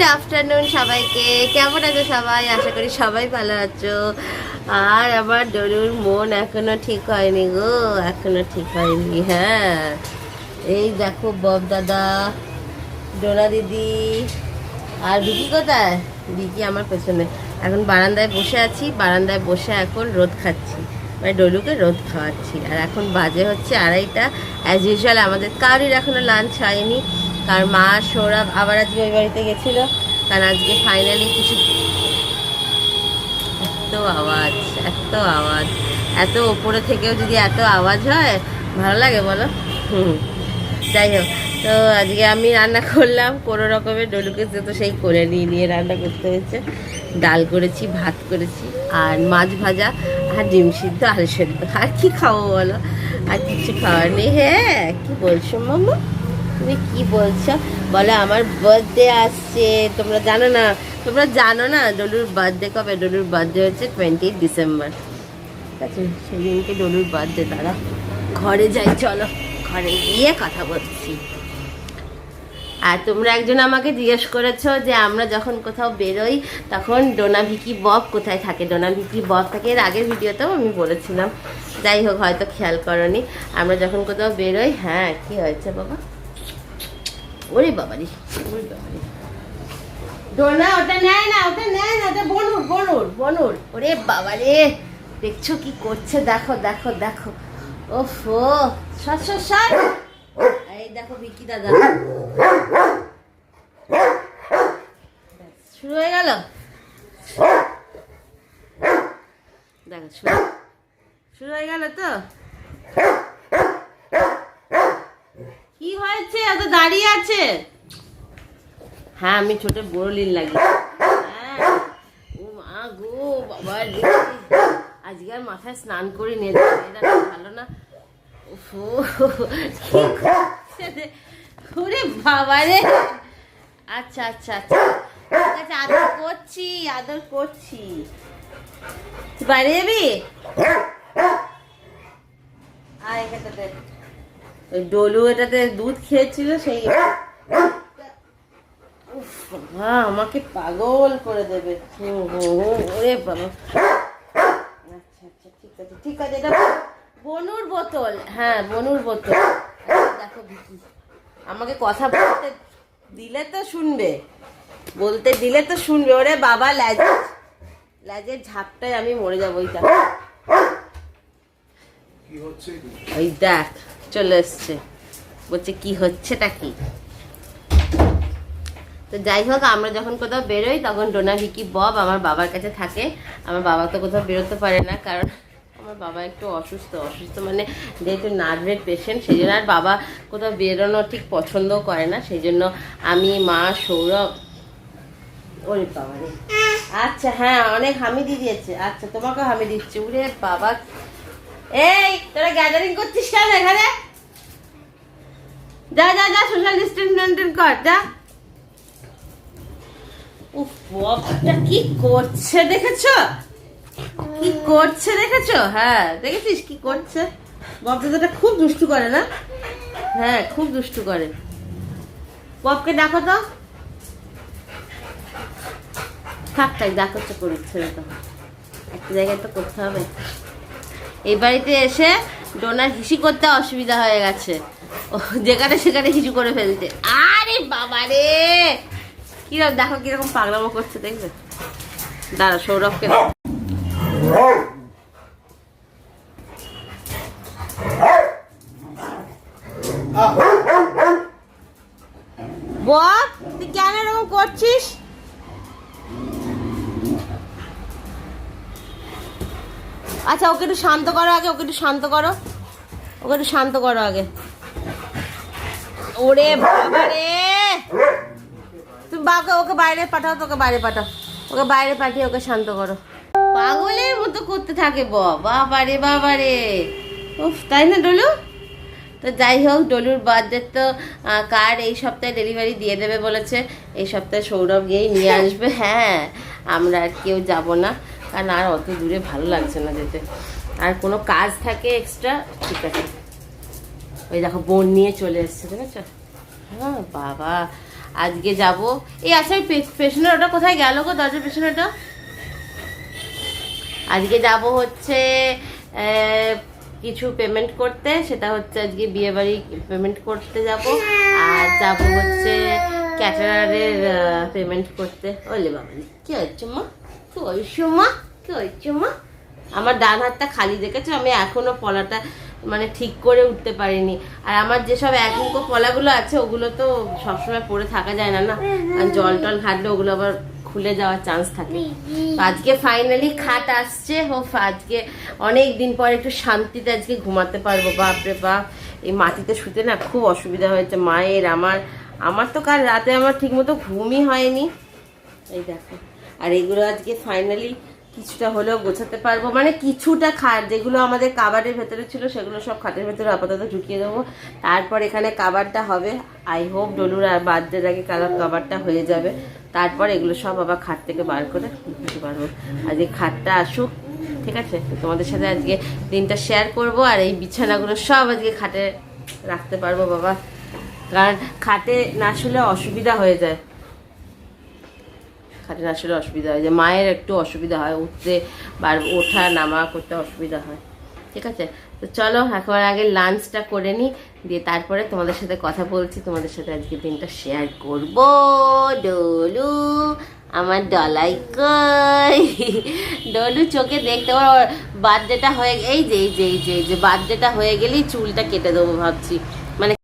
Good afternoon সবাইকে। কেমন আছো সবাই? আশা করি সবাই ভালো আছো। আর আমার ডলুর মন এখনও ঠিক হয়নি গো, এখনও ঠিক হয়নি হ্যাঁ। এই দেখো বব দাদা, ডোনা দিদি, আর বিকি কোথায়? বিকি আমার পেছনে। এখন বারান্দায় বসে আছি, বারান্দায় বসে এখন রোদ খাচ্ছি। মানে ডলুকে রোদ খাওয়াচ্ছি। আর এখন বাজে হচ্ছে আড়াইটা। অ্যাজ ইউজুয়াল আমাদের কারোর এখনও লাঞ্চ হয়নি। কারণ মা সৌরভ আবার আজকে ওই বাড়িতে গেছিল। কারণ আজকে ফাইনালি কিছু এত আওয়াজ এত আওয়াজ। এত ওপরে থেকেও যদি এত আওয়াজ হয়, ভালো লাগে বলো? হুম। যাই হোক, তো আজকে আমি রান্না করলাম, কোনো রকমের ডলুকে তো সেই করে নিয়ে নিয়ে রান্না করতে হয়েছে। ডাল করেছি, ভাত করেছি, আর মাছ ভাজা, আর ডিম সিদ্ধ, আলু সেদ্ধ। আর কি খাব বলো? আর কিছু খাওয়ার নেই। হ্যাঁ কী বলছো মামা তুমি কি বলছো? বলো, আমার বার্থডে আসছে। তোমরা জানো না? তোমরা জানো না ডলুর বার্থডে কবে? ডলুর বার্থডে হচ্ছে টোয়েন্টি ডিসেম্বর ঠিক আছে, সেদিনকে ডলুর বার্থডে তারা ঘরে যাই, চলো। ঘরে গিয়ে কথা বলছি। আর তোমরা একজন আমাকে জিজ্ঞেস করেছ যে আমরা যখন কোথাও বেরোই, তখন ডোনা ভিকি বব কোথায় থাকে? ডোনা ভিকি বব থাকে, এর আগের ভিডিওতেও আমি বলেছিলাম। যাই হোক, হয়তো খেয়াল করনি। আমরা যখন কোথাও বেরোই হ্যাঁ কি হয়েছে বাবা? ওরে বাবারি ওরে বাবারি ডোনা, ওটা নেয় না, ওটা নেয় না, ওটা বনুর বনুর বনুর। ওরে বাবারে দেখছ কি করছে? দেখো দেখো দেখো। ওফো, সর সর সর। এই দেখো ভিকি দাদা। শুরু হয়ে গেল? দেখো শুরু হয়ে গেল তো? কি হয়েছে? এত দাঁড়িয়ে আছে? হ্যাঁ আমি ছোট বড় লিন লাগি ও গো, বাবা আজকে আর মাথায় স্নান করে এটা ভালো না? ওরে বাবা রে। আচ্ছা আচ্ছা আচ্ছা। ঠিক আছে, আদর করছি আদর করছি। বাইরে যাবি? আয় এখানটাতে ওই ডলু এটাতে দুধ খেয়েছিল সেই উফ, বাবা আমাকে পাগল করে দেবে। ওরে বাবা। আচ্ছা আচ্ছা ঠিক আছে ঠিক আছে এটা বনুর বোতল। হ্যাঁ বনুর বোতল। আচ্ছা, দেখো ভিকি আমাকে কথা বলতে দিলে তো শুনবে। বলতে দিলে তো শুনবে। ওরে বাবা ল্যাজ ল্যাজের ঝাপটায় আমি মরে যাব ওইটা? ওই দেখ, চলে এসছে। বলছে, কি হচ্ছেটা কি? তো যাই হোক, আমরা যখন কোথাও বেরোই, তখন ডোনা, ভিকি, বব আমার বাবার কাছে থাকে। আমার বাবা তো কোথাও বেরোতে পারে না, কারণ আমার বাবা একটু অসুস্থ। অসুস্থ মানে যেহেতু নার্ভের পেশেন্ট সেই জন্য আর বাবা কোথাও বেরোনো ঠিক পছন্দও করে না। সেই জন্য আমি, মা, সৌরভ, ওরে বাবা আচ্ছা হ্যাঁ অনেক হামিদি দিয়েছে। আচ্ছা তোমাকেও হামি দিচ্ছে। উরে বাবা এই, তোরা গ্যাদারিং করছিস কেন এখানে? যা যা যা সোশ্যাল ডিস্টেন্স মেনটেন কর, যা। উফ বাবাটা কি করছে দেখেছ? কি করছে দেখেছ? হ্যাঁ দেখেছিস কি করছে? ববদাদাটা খুব দুষ্টু করে, না? হ্যাঁ খুব দুষ্টু করে। ববকে ডাকো তো। থাক থাক যা করছে করছে তো একটা জায়গায় তো করতে হবে। এই বাড়িতে এসে ডোনার হিসি করতে অসুবিধা হয়ে গেছে। ও, যেখানে সেখানে হিসু করে ফেলতে। আরে বাবা রে! কীরকম দেখো কীরকম পাগলামো করছে, দেখবে? দাঁড়া, সৌরভকে বল, তুই কেন এরকম করছিস? আচ্ছা ওকে একটু শান্ত করো আগে, ওকে একটু শান্ত করো। ওকে একটু শান্ত করো আগে। ওরে বাবা রে! তুমি বাকে ওকে বাইরে পাঠাও, তোকে বাইরে পাঠাও। ওকে বাইরে পাঠিয়ে ওকে শান্ত করো। পাগলের মতো করতে থাকে বাবা রে বাবা রে। উফ, তাই না ডলু? তো যাই হোক, ডলুর বার্থডে তো কার এই সপ্তাহে ডেলিভারি দিয়ে দেবে বলেছে? এই সপ্তাহে সৌরভ গিয়েই নিয়ে আসবে। হ্যাঁ আমরা আর কেউ যাব না। কারণ আর অত দূরে ভালো লাগছে না যেতে। আর কোনো কাজ থাকে এক্সট্রা ঠিক আছে। ওই দেখো, বোন নিয়ে চলে এসছে দেখেছ হ্যাঁ বাবা। আজকে যাব। এই আচ্ছা ওই পে- পেছনে ওটা কোথায় গেল গো? দরজার পেছনে ওটা? আজকে যাব হচ্ছে কিছু পেমেন্ট করতে। সেটা হচ্ছে আজকে বিয়ে বাড়ি পেমেন্ট করতে যাব। আর যাব হচ্ছে ক্যাটারারের পেমেন্ট করতে। ওলে বাবা কি হচ্ছে মা? কি হয়েছে মা? কি হয়েছে মা? আমার ডান হাতটা খালি দেখেছ? আমি এখনও পলাটা মানে ঠিক করে উঠতে পারিনি। আর আমার যেসব এক মুখো পলাগুলো আছে ওগুলো তো সবসময় পরে থাকা যায় না না? আর জল টল ঘাটলে ওগুলো আবার খুলে যাওয়ার চান্স থাকে। আজকে ফাইনালি খাট আসছে। ও আজকে অনেক দিন পর একটু শান্তিতে আজকে ঘুমাতে পারব। বাপরে বাপ এই মাটিতে শুতে না খুব অসুবিধা হয়েছে। মায়ের আমার আমার তো কাল রাতে আমার ঠিকমতো ঘুমই হয়নি। এই দেখো। আর এগুলো আজকে ফাইনালি কিছুটা হলেও গোছাতে পারব। মানে কিছুটা খাট যেগুলো আমাদের কাবারের ভেতরে ছিল, সেগুলো সব খাটের ভেতরে আপাতত ঢুকিয়ে দেবো। তারপর এখানে কাবারটা হবে। আই হোপ ডলুর আর বার্থডের আগে কালার কাবারটা হয়ে যাবে। তারপর এগুলো সব আবার খাট থেকে বার করে দিতে পারব। আজকে খাটটা আসুক, ঠিক আছে? তোমাদের সাথে আজকে দিনটা শেয়ার করব। আর এই বিছানাগুলো সব আজকে খাটে রাখতে পারব, বাবা। কারণ খাটে না শুলে অসুবিধা হয়ে যায়। খাটে না শুলে অসুবিধা হয় যে মায়ের একটু অসুবিধা হয়, উঠতে বার, ওঠা, নামা করতে অসুবিধা হয়। ঠিক আছে? তো চলো এখন আগে লাঞ্চটা করে নিই দিয়ে তারপরে তোমাদের সাথে কথা বলছি। তোমাদের সাথে আজকে দিনটা শেয়ার করব। ডলু, আমার ডলাই কই? ডলু চোখে দেখতে পারো বার্থডেটা হয়ে, এই যে এই যে এই যে এই যে বার্থডেটা হয়ে গেলেই চুলটা কেটে দেবো ভাবছি। মানে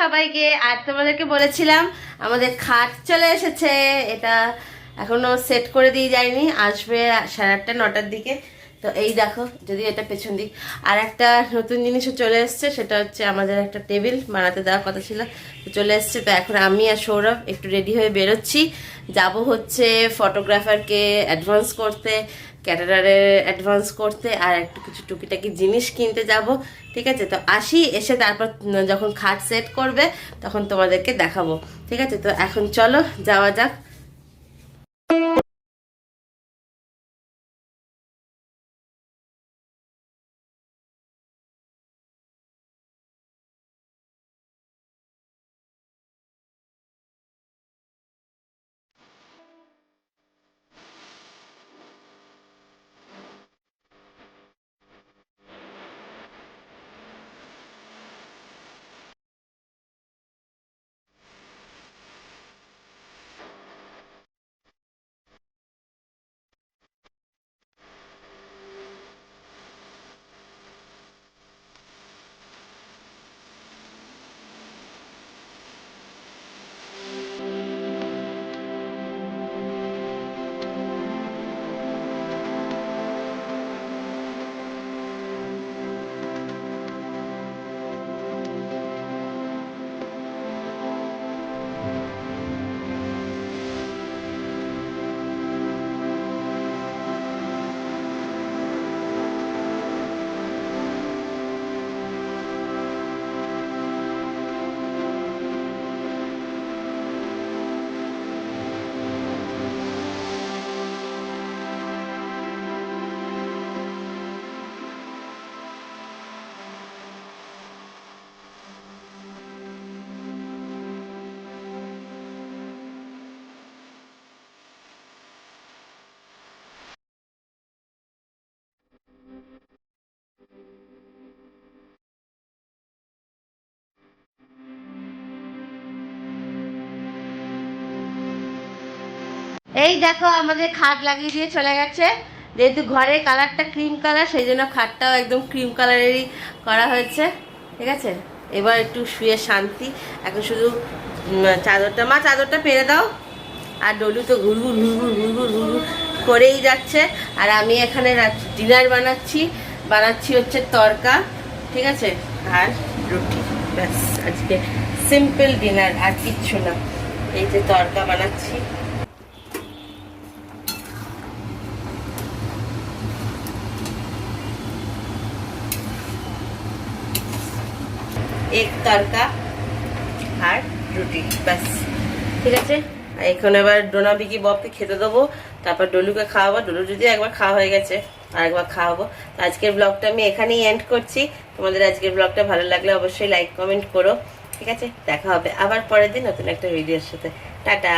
সবাইকে, আর তোমাদেরকে বলেছিলাম, আমাদের খাট চলে এসেছে। এটা এখনও সেট করে দিয়ে যায়নি, আসবে সাড়ে আটটা, নটার দিকে। তো এই দেখো, যদি এটা পেছন দিক। আর একটা নতুন জিনিসও চলে এসছে, সেটা হচ্ছে আমাদের একটা টেবিল বানাতে দেওয়ার কথা ছিল। তো চলে এসছে, তো এখন আমি আর সৌরভ একটু রেডি হয়ে বেরোচ্ছি। যাব হচ্ছে ফটোগ্রাফারকে অ্যাডভান্স করতে। ক্যাটারারে অ্যাডভান্স করতে আর একটু কিছু টুকিটাকি জিনিস কিনতে যাব, ঠিক আছে? তো আসি, এসে তারপর যখন খাট সেট করবে, তখন তোমাদেরকে দেখাবো, ঠিক আছে? তো এখন চলো, যাওয়া যাক। এই দেখো আমাদের খাট লাগিয়ে দিয়ে চলে গেছে। যেহেতু ঘরের কালারটা ক্রিম কালার সেই জন্য খাটটাও একদম ক্রিম কালারেরই করা হয়েছে। ঠিক আছে? এবার একটু শুয়ে শান্তি। এখন শুধু চাদরটা, মা, চাদরটা পেরে দাও। আর ডলু তো ঘুরঘুর ঘুরঘুর ঘুরঘুর ঘুরঘুর করেই যাচ্ছে। আর আমি এখানে ডিনার বানাচ্ছি। বানাচ্ছি হচ্ছে তরকা। ঠিক আছে? আর রুটি। ব্যাস, আজকে সিম্পল ডিনার আর কিচ্ছু না। এই যে তরকা বানাচ্ছি। এক তরকা আর রুটি, ব্যাস। ঠিক আছে? এখন এবার ডোনা বিকি ববকে খেতে দেবো, তারপর ডলুকে খাওয়াবো। ডলু যদি একবার খাওয়া হয়ে গেছে আর একবার খাওয়াবো আজকের ব্লগটা আমি এখানেই এন্ড করছি। তোমাদের আজকের ব্লগটা ভালো লাগলে অবশ্যই লাইক কমেন্ট করো। ঠিক আছে? দেখা হবে আবার পরের দিন নতুন একটা ভিডিওর সাথে। টাটা!